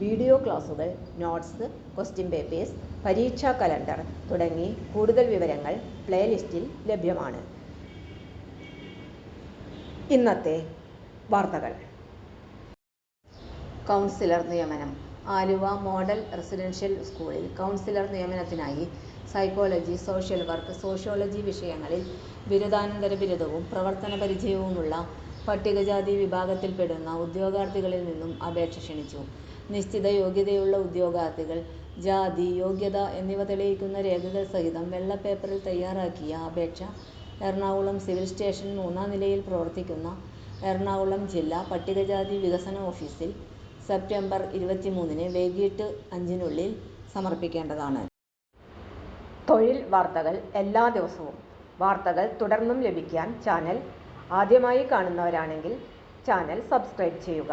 Video ക്ലാസുകൾ notes question papers പരീക്ഷാ calendar തുടങ്ങി കൂടുതൽ വിവരങ്ങൾ പ്ലേലിസ്റ്റിൽ ലഭ്യമാണ്. ഇന്നത്തെ വാർത്തകൾ. കൗൺസിലർ നിയമനം. ആലുവ മോഡൽ റെസിഡൻഷ്യൽ സ്കൂളിൽ കൗൺസിലർ നിയമനത്തിനായി സൈക്കോളജി സോഷ്യൽ വർക്ക് സോഷ്യോളജി വിഷയങ്ങളിൽ ബിരുദാനന്തര ബിരുദവും പ്രവർത്തന പരിചയവുമുള്ള പട്ടികജാതി വിഭാഗത്തിൽപ്പെടുന്ന ഉദ്യോഗാർത്ഥികളിൽ നിന്നും അപേക്ഷ ക്ഷണിച്ചു. നിശ്ചിത യോഗ്യതയുള്ള ഉദ്യോഗാർത്ഥികൾ ജാതി, യോഗ്യത എന്നിവ തെളിയിക്കുന്ന രേഖകൾ സഹിതം വെള്ള പേപ്പറിൽ തയ്യാറാക്കിയ അപേക്ഷ എറണാകുളം സിവിൽ സ്റ്റേഷൻ മൂന്നാം നിലയിൽ പ്രവർത്തിക്കുന്ന എറണാകുളം ജില്ലാ പട്ടികജാതി വികസന ഓഫീസിൽ സെപ്റ്റംബർ ഇരുപത്തിമൂന്നിന് വൈകിട്ട് അഞ്ചിനുള്ളിൽ സമർപ്പിക്കേണ്ടതാണ്. തൊഴിൽ വാർത്തകൾ എല്ലാ ദിവസവും വാർത്തകൾ തുടർന്നും ലഭിക്കാൻ ചാനൽ ആദ്യമായി കാണുന്നവരാണെങ്കിൽ ചാനൽ സബ്സ്ക്രൈബ് ചെയ്യുക.